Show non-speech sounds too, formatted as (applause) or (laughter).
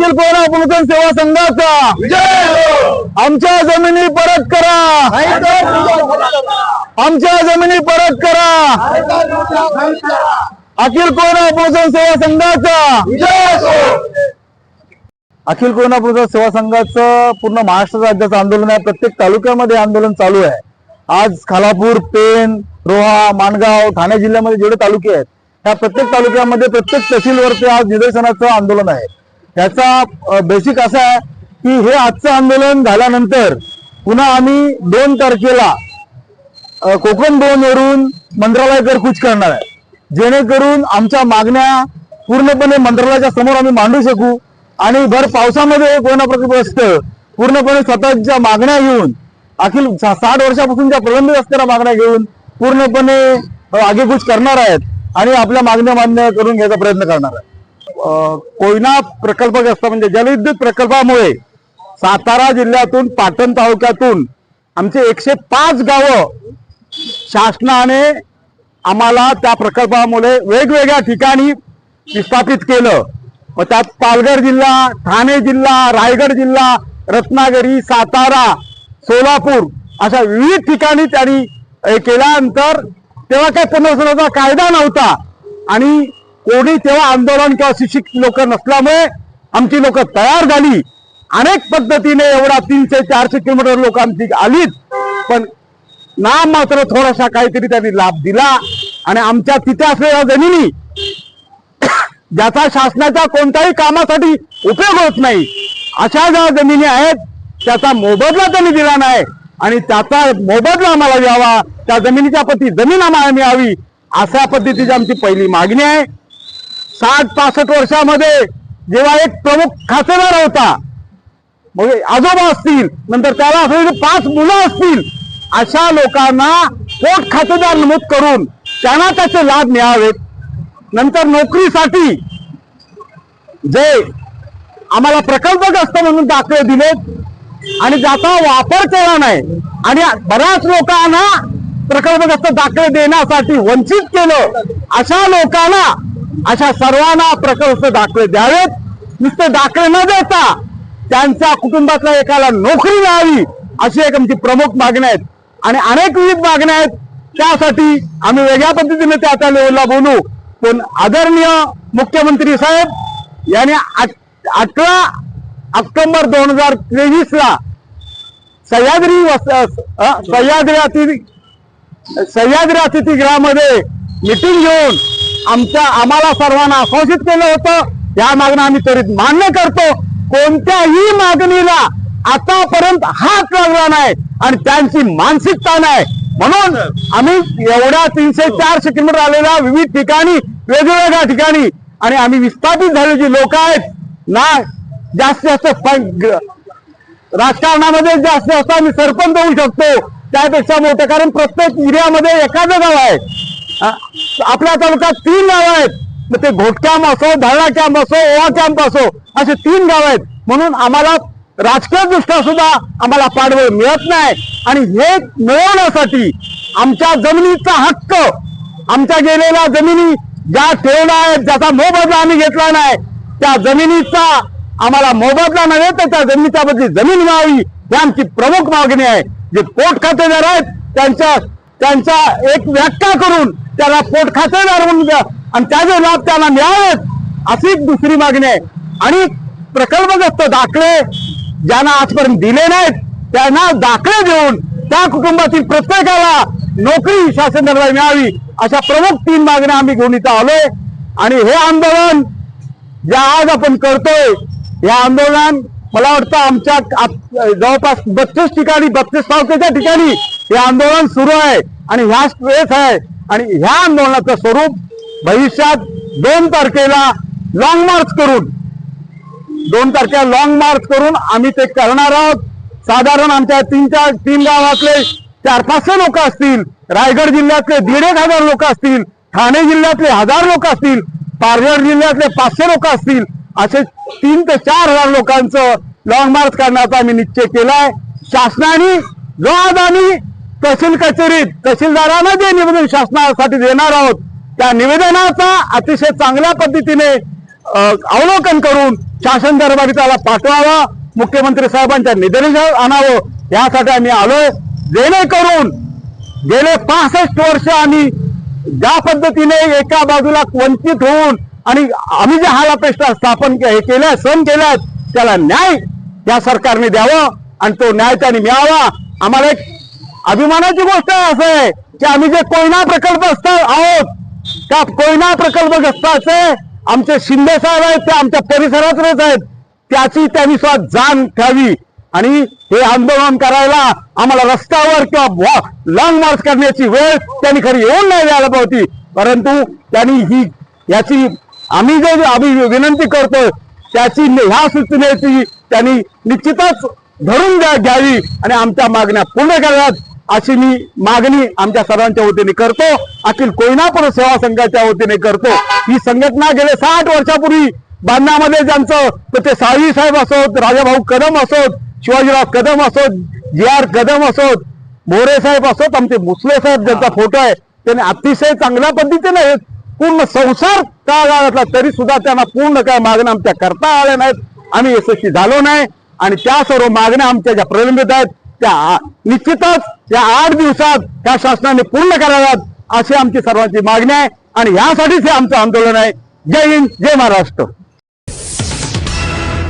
अखिल कोरा प्रमुख सेवा संघाचा. आमच्या जमिनी परत करा. आमच्या जमिनी परत करा. अखिल कोरा प्रमुख सेवा संघाचा? अखिल कोरोना प्रमुख सेवा संघाचं? पूर्ण महाराष्ट्र राज्याचं आंदोलन आहे. प्रत्येक तालुक्यामध्ये आंदोलन चालू आहे. आज खालापूर पेन रोहा माणगाव ठाणे जिल्ह्यामध्ये जेवढे तालुके आहेत त्या प्रत्येक तालुक्यामध्ये प्रत्येक तहसीलवरती आज निदर्शनाचं आंदोलन आहे. त्याचा बेसिक असा आहे की हे आजचं आंदोलन झाल्यानंतर पुन्हा आम्ही दोन तारखेला कोकण दोनवरून मंत्रालय मंत्रालयाकडे कूच करणार आहे. जेणेकरून आमच्या मागण्या पूर्णपणे मंत्रालयाच्या समोर आम्ही मांडू शकू आणि भर पावसामध्ये कोणा प्रकल्पग्रस्त पूर्णपणे स्वतःच्या मागण्या घेऊन अखिल सा- साठ वर्षापासून ज्या प्रलंबित असणाऱ्या मागण्या घेऊन पूर्णपणे आगेकूच करणार आहेत आणि आपल्या मागण्या मान्य करून घ्यायचा प्रयत्न करणार आहे कोयना प्रकल्पग्रस्त म्हणजे जलविद्युत प्रकल्पामुळे सातारा जिल्ह्यातून पाटण तालुक्यातून आमचे एकशे पाच गावं शासनाने आम्हाला त्या प्रकल्पामुळे वेगवेगळ्या ठिकाणी विस्थापित केलं. व त्यात पालघर जिल्हा ठाणे जिल्हा रायगड जिल्हा रत्नागिरी सातारा सोलापूर अशा विविध ठिकाणी त्यांनी हे केल्यानंतर तेव्हा काही पुनर्वसनाचा कायदा नव्हता आणि कोणी तेव्हा आंदोलन किंवा शिक्षित लोक नसल्यामुळे आमची लोक तयार झाली. अनेक पद्धतीने एवढा तीनशे चारशे किलोमीटर लोक आमची आलीत. पण नाम मात्र थोडासा काहीतरी त्यांनी लाभ दिला. आणि आमच्या तिथे असलेल्या जमिनी (coughs) ज्याचा शासनाच्या कोणत्याही कामासाठी उपयोग होत नाही अशा ज्या जमिनी आहेत त्याचा मोबदला त्यांनी दिला नाही. आणि त्याचा मोबदला आम्हाला द्यावा त्या जमिनीच्या प्रती जमीन आम्हाला मिळावी अशा पद्धतीची आमची पहिली मागणी आहे. साठ पासष्ट वर्षामध्ये जेव्हा एक प्रमुख खातेदार होता मग आजोबा असतील नंतर त्याला असलेले पाच मुलं असतील अशा लोकांना पोट खातेदार नमूद करून त्यांना त्याचे लाभ मिळावेत. नंतर नोकरीसाठी जे आम्हाला प्रकल्पग्रस्त म्हणून दाखले दिलेत आणि ज्याचा वापर केला नाही आणि बऱ्याच लोकांना प्रकल्पग्रस्त दाखले देण्यासाठी वंचित केलं अशा लोकांना अशा सर्वांना प्रकल्प दाखले द्यावेत. नुसते दाखले न देता त्यांच्या कुटुंबातल्या एकाला नोकरी मिळावी अशी एक आमची प्रमुख मागण्या आहेत. आणि अनेक विविध मागण्या आहेत. त्यासाठी आम्ही वेगळ्या पद्धतीने त्या त्या लेवलला बोलू. पण आदरणीय मुख्यमंत्री साहेब यांनी अठरा ऑक्टोबर दोन हजार तेवीस ला सह्याद्री सह्याद्री अतिथी सह्याद्री अतिथीगृहामध्ये मिटिंग घेऊन आमच्या आम्हाला सर्वांना आश्वासित केलं होतं. या मागण्या आम्ही त्वरित मान्य करतो. कोणत्याही मागणीला आतापर्यंत हात लागला नाही आणि त्यांची मानसिकता नाही. म्हणून आम्ही एवढ्या तीनशे चारशे किलोमीटर आलेल्या विविध ठिकाणी वेगवेगळ्या ठिकाणी आणि आम्ही विस्थापित झालेली जी लोक आहेत ना जास्तीत जास्त राजकारणामध्ये जास्तीत जास्त आम्ही सरपंच होऊ शकतो. त्यापेक्षा मोठं कारण प्रत्येक एरियामध्ये एखादं गाव आहे. आपल्या तालुक्यात तीन गाव आहेत. मग ते घोटकॅम्प असो धरणा कॅम्प असो ओवा कॅम्प असो असे तीन गाव आहेत. म्हणून आम्हाला राजकीय दृष्ट्या सुद्धा आम्हाला पाठबळ मिळत नाही. आणि हे मिळवण्यासाठी आमच्या जमिनीचा हक्क आमच्या गेलेल्या जमिनी ज्या ठेवल्या आहेत ज्याचा मोबदला आम्ही घेतला नाही त्या जमिनीचा आम्हाला मोबदला नव्हे तर त्या जमिनीच्या बदली जमीन व्हावी ही आमची प्रमुख मागणी आहे. जे पोट खातेदार आहेत त्यांच्या त्यांच्या एक व्याख्या करून त्याला पोट खातेदार म्हणून द्या आणि त्याचे लाभ त्याला मिळावेत अशी दुसरी मागणी आहे. आणि प्रकल्पग्रस्त दाखले ज्यांना आजपर्यंत दिले नाहीत त्यांना दाखले देऊन त्या कुटुंबातील प्रत्येकाला नोकरी शासन दरबार मिळावी अशा प्रमुख तीन मागण्या आम्ही घेऊन इथं आलोय. आणि हे आंदोलन जे आज आपण करतोय या आंदोलन मला वाटतं आमच्या जवळपास बत्तीस ठिकाणी बत्तीस तालुक्याच्या ठिकाणी हे आंदोलन सुरू आहे. आणि ह्याच वेळेस आहे आणि ह्या आंदोलनाचं स्वरूप भविष्यात दोन तारखेला लॉंग मार्च करून दोन तारखेला लॉंग मार्च करून आम्ही ते करणार आहोत. साधारण आमच्या तीन चार तीन गावातले चार पाचशे लोक असतील रायगड जिल्ह्यातले दीड एक हजार लोक असतील ठाणे जिल्ह्यातले हजार लोक असतील पालघर जिल्ह्यातले पाचशे लोक असतील असे तीन ते चार हजार लोकांचं लॉंग मार्च करण्याचा आम्ही निश्चय केलाय. शासनाने जो आज आम्ही तहसील कचेरीत तहसीलदारांना जे निवेदन शासनासाठी देणार आहोत त्या निवेदनाचा अतिशय चांगल्या पद्धतीने अवलोकन करून शासन दरबारी त्याला पाठवावा मुख्यमंत्री साहेबांच्या निदर्शनात आणावं यासाठी आम्ही आलोय. जेणेकरून गेले पासष्ट वर्ष आम्ही ज्या पद्धतीने एका बाजूला वंचित होऊन आणि आम्ही जे हालापेष्टा स्थापन हे केल्या सण केल्यात त्याला न्याय या सरकारने द्यावं आणि तो न्याय त्याने मिळावा. आम्हाला एक अभिमानाची गोष्ट असं आहे की आम्ही जे कोयना प्रकल्पस्थ आहोत त्या कोयना प्रकल्प असे आमचे शिंदे साहेब आहेत ते आमच्या परिसरातच आहेत. त्याची त्यांनी स्वतः जाण ठेवावी. आणि हे आंदोलन करायला आम्हाला रस्त्यावर किंवा लॉंग मार्च करण्याची वेळ त्यांनी खरी येऊन नाही द्यायला पाहिजे परंतु त्यांनी ही याची आम्ही जे आम्ही विनंती करतोय त्याची ह्या सूचनेची त्यांनी निश्चितच धरून द्या घ्यावी आणि आमच्या मागण्या पूर्ण कराव्यात. अशी मी मागणी आमच्या सर्वांच्या वतीने करतो. अखिल कोयनापूर सेवा संघाच्या वतीने करतो. ही संघटना गेले साठ वर्षापूर्वी बांधण्यामध्ये ज्यांचं तर ते साळवी साहेब असोत राजाभाऊ कदम असोत शिवाजीराव कदम असोत जी आर कदम असोत मोरे साहेब असोत आमचे मुसले साहेब ज्यांचा फोटो आहे त्यांनी अतिशय चांगल्या पद्धतीने हे पूर्ण संसार काळातला तरी सुद्धा त्यांना पूर्ण काय मागण्या आमच्या करता आल्या नाहीत. आम्ही यशस्वी झालो नाही. आणि त्या सर्व मागण्या आमच्या ज्या प्रलंबित आहेत त्या निश्चितच या आठ दिवसात त्या शासनाने पूर्ण कराव्यात अशी आमची सर्वांची मागणी आहे आणि यासाठीच हे आमचं आंदोलन आहे. जय हिंद जय महाराष्ट्र.